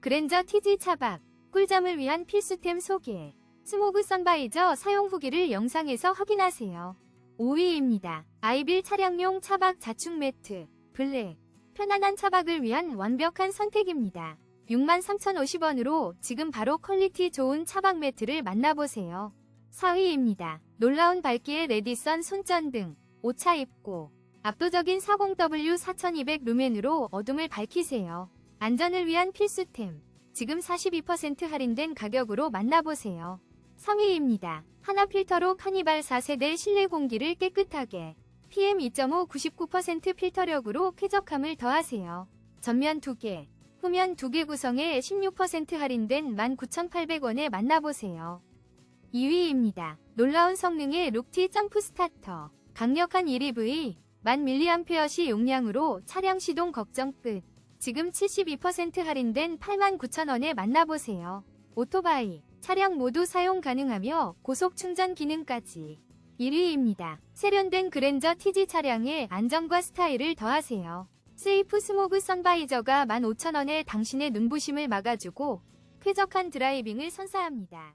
그랜저 TG 차박, 꿀잠을 위한 필수템 소개. 스모그 선바이저 사용 후기를 영상에서 확인하세요. 5위입니다. 아이빌 차량용 차박 자축 매트, 블랙. 편안한 차박을 위한 완벽한 선택입니다. 63,050원으로 지금 바로 퀄리티 좋은 차박 매트를 만나보세요. 4위입니다. 놀라운 밝기의 레디선 손전등, 오차 입고. 압도적인 40W 4200 루멘으로 어둠을 밝히세요. 안전을 위한 필수템. 지금 42% 할인된 가격으로 만나보세요. 3위입니다. 하나 필터로 카니발 4세대 실내 공기를 깨끗하게. PM2.5 99% 필터력으로 쾌적함을 더하세요. 전면 2개, 후면 2개 구성에 16% 할인된 19,800원에 만나보세요. 2위입니다. 놀라운 성능의 룩티 점프 스타터. 강력한 1EV, 1000mAh 용량으로 차량 시동 걱정 끝. 지금 72% 할인된 89,000원에 만나보세요. 오토바이, 차량 모두 사용 가능하며 고속 충전 기능까지. 1위입니다. 세련된 그랜저 TG 차량의 안정과 스타일을 더하세요. 세이프 스모그 선바이저가 15,000원에 당신의 눈부심을 막아주고 쾌적한 드라이빙을 선사합니다.